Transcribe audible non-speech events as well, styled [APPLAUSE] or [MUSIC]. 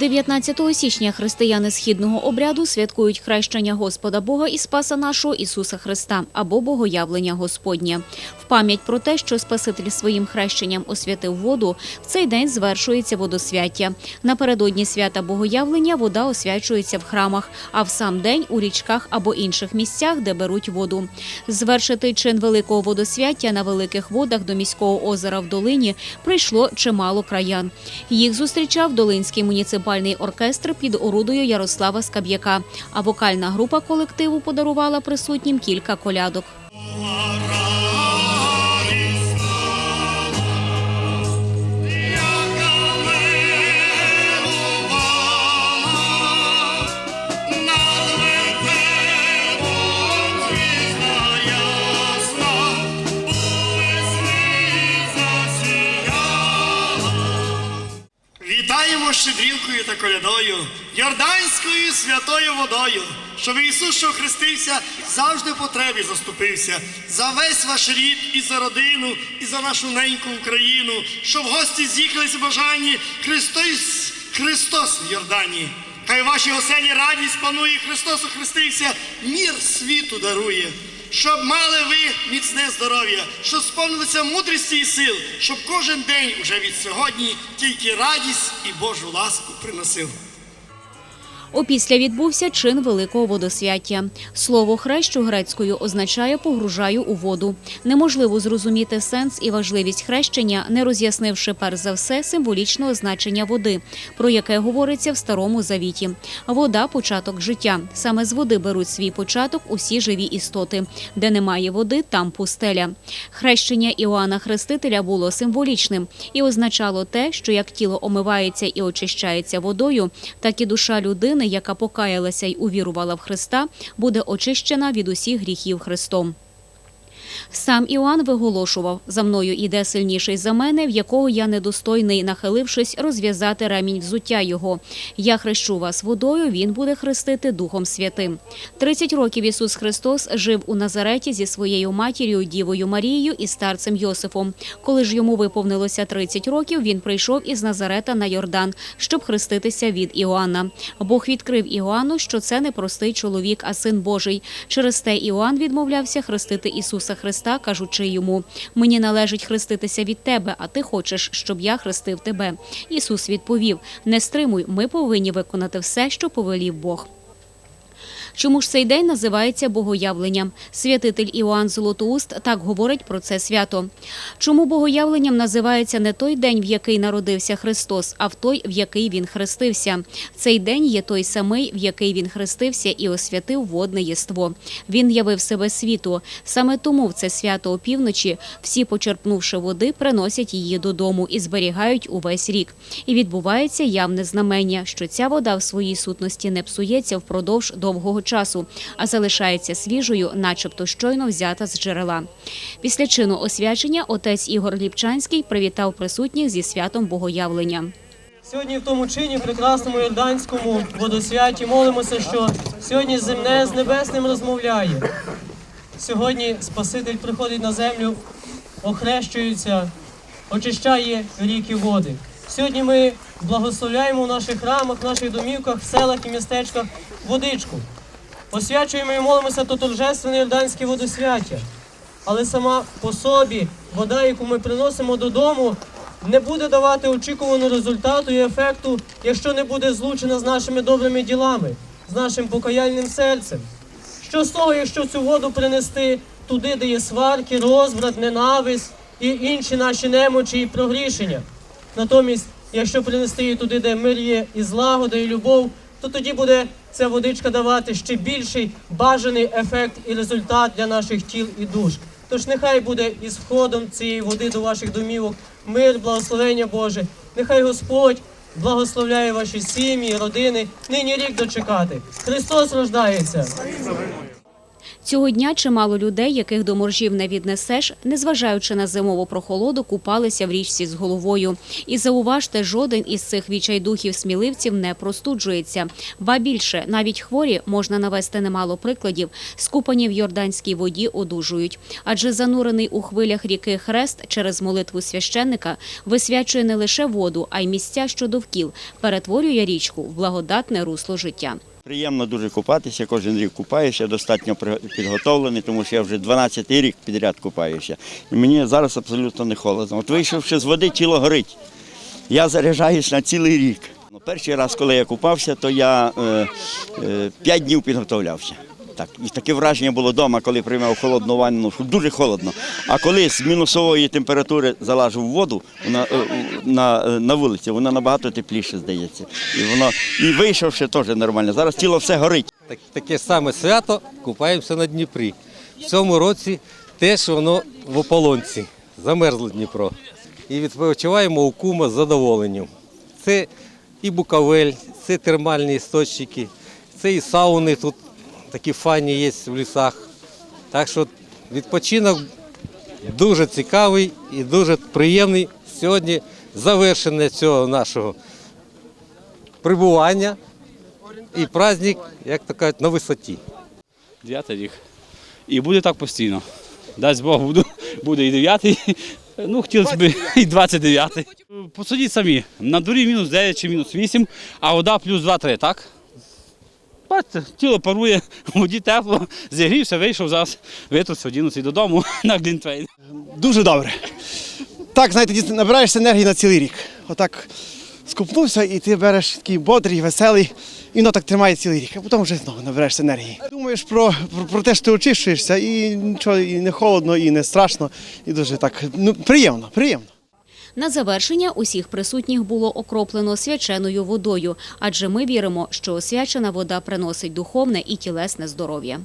19 січня християни східного обряду святкують хрещення Господа Бога і Спаса нашого Ісуса Христа або Богоявлення Господнє. В пам'ять про те, що Спаситель своїм хрещенням освятив воду, в цей день звершується водосвяття. Напередодні свята Богоявлення вода освячується в храмах, а в сам день у річках або інших місцях, де беруть воду. Звершити чин великого водосвяття на великих водах до міського озера в долині прийшло чимало краян. Їх зустрічав Долинський муніципальний оркестр під орудою Ярослава Скаб'яка. А вокальна група колективу подарувала присутнім кілька колядок. Вітаємо та колядою, Йорданською святою водою, щоб Ісус, що хрестився, завжди в потребі заступився за весь ваш рід і за родину, і за нашу неньку Україну, щоб гості з'їхалися бажанні Христос, Христос в Йордані. Хай в вашій оселі радість панує, Христос охрестився, мір світу дарує. Щоб мали ви міцне здоров'я, щоб сповнилися мудрості і сил, щоб кожен день уже від сьогодні тільки радість і Божу ласку приносив. Опісля відбувся чин великого водосвяття. Слово хрещу грецькою означає погружаю у воду. Неможливо зрозуміти сенс і важливість хрещення, не роз'яснивши перш за все символічного значення води, про яке говориться в старому завіті. Вода початок життя. Саме з води беруть свій початок усі живі істоти. Де немає води, там пустеля. Хрещення Іоанна Хрестителя було символічним і означало те, що як тіло омивається і очищається водою, так і душа людини, яка покаялася й увірувала в Христа, буде очищена від усіх гріхів Христом. Сам Іоанн виголошував: за мною іде сильніший за мене, в якого я недостойний, нахилившись, розв'язати ремінь взуття його. Я хрещу вас водою, він буде хрестити Духом Святим. 30 років Ісус Христос жив у Назареті зі своєю матір'ю, Дівою Марією і старцем Йосифом. Коли ж йому виповнилося 30 років, він прийшов із Назарета на Йордан, щоб хреститися від Іоанна. Бог відкрив Іоанну, що це не простий чоловік, а син Божий. Через те Іоанн відмовлявся хрестити Ісуса Христа, кажучи йому: Мені належить хреститися від тебе, а ти хочеш, щоб я хрестив тебе. Ісус відповів: Не стримуй, ми повинні виконати все, що повелів Бог. Чому ж цей день називається Богоявленням? Святитель Іоанн Золотоуст так говорить про це свято. Чому Богоявленням називається не той день, в який народився Христос, а в той, в який він хрестився? Цей день є той самий, в який він хрестився і освятив водне єство. Він явив себе світу. Саме тому в це свято опівночі всі, почерпнувши води, приносять її додому і зберігають увесь рік. І відбувається явне знамення, що ця вода в своїй сутності не псується впродовж довгого часу, а залишається свіжою, начебто щойно взята з джерела. Після чину освячення отець Ігор Ліпчанський привітав присутніх зі святом Богоявлення. Сьогодні в тому чині, прекрасному Йорданському водосвяті, молимося, що сьогодні земне з небесним розмовляє. Сьогодні Спаситель приходить на землю, охрещується, очищає ріки води. Сьогодні ми благословляємо в наших храмах, в наших домівках, в селах і містечках водичку. Освячуємо і молимося то торжественне Йорданське водосвяття. Але сама по собі вода, яку ми приносимо додому, не буде давати очікуваного результату і ефекту, якщо не буде злучена з нашими добрими ділами, з нашим покаяльним серцем. Що з того, якщо цю воду принести туди, де є сварки, розбрат, ненависть і інші наші немочі і прогрішення? Натомість, якщо принести її туди, де мир є і злагода, і любов, то тоді буде ця водичка давати ще більший бажаний ефект і результат для наших тіл і душ. Тож нехай буде із входом цієї води до ваших домівок мир, благословення Боже. Нехай Господь благословляє ваші сім'ї, родини, нині рік дочекати. Христос рождається. Цього дня чимало людей, яких до моржів не віднесеш, незважаючи на зимову прохолоду, купалися в річці з головою. І зауважте, жоден із цих відчайдухів сміливців не простуджується. Ба більше, навіть хворі, можна навести немало прикладів, скупані в йорданській воді одужують. Адже занурений у хвилях ріки Хрест через молитву священника висвячує не лише воду, а й місця, що довкіл, перетворює річку в благодатне русло життя. Приємно дуже купатися, кожен рік купаюся, достатньо підготовлений, тому що я вже 12-й рік підряд купаюся. І мені зараз абсолютно не холодно. От вийшовши з води, тіло горить. Я заряджаюсь на цілий рік. Ну, Перший раз, коли я купався, то я е, е, 5 днів підготовлявся. Так, і таке враження було вдома, коли приймав холодну ванну, що дуже холодно. А коли з мінусової температури залажу в воду е, на, е, на вулиці, вона набагато тепліше здається. І воно і вийшовши теж нормально. Зараз тіло все горить. Так, таке саме свято купаємося на Дніпрі. В цьому році теж воно в ополонці. Замерзло Дніпро. І відпочиваємо у кума з задоволенням. Це і Буковель, це термальні істочники, це і сауни тут такі фані є в лісах. Так що відпочинок дуже цікавий і дуже приємний. Сьогодні завершення цього нашого прибування і праздник, як то кажуть, на висоті. Дев'ятий рік. І буде так постійно. Дасть Бог, буду, буде і дев'ятий. Ну, хотілося б і 29-й. Посудіть самі. На дворі мінус 9 чи мінус 8, а вода плюс 2-3, так? Бачите, тіло парує, [LAUGHS] воді тепло, зігрівся, вийшов, зараз витруся, одінуся і додому [LAUGHS] на Глінтвейн. Дуже добре. Так, знаєте, набираєшся енергії на цілий рік. Отак скупнувся і ти береш такий бодрий, веселий, і воно так тримає цілий рік, а потім вже знову набираєшся енергії. Думаєш про, про, про те, що ти очищуєшся, і нічого і не холодно, і не страшно, і дуже так ну, приємно, приємно. На завершення усіх присутніх було окроплено свяченою водою, адже ми віримо, що освячена вода приносить духовне і тілесне здоров'я.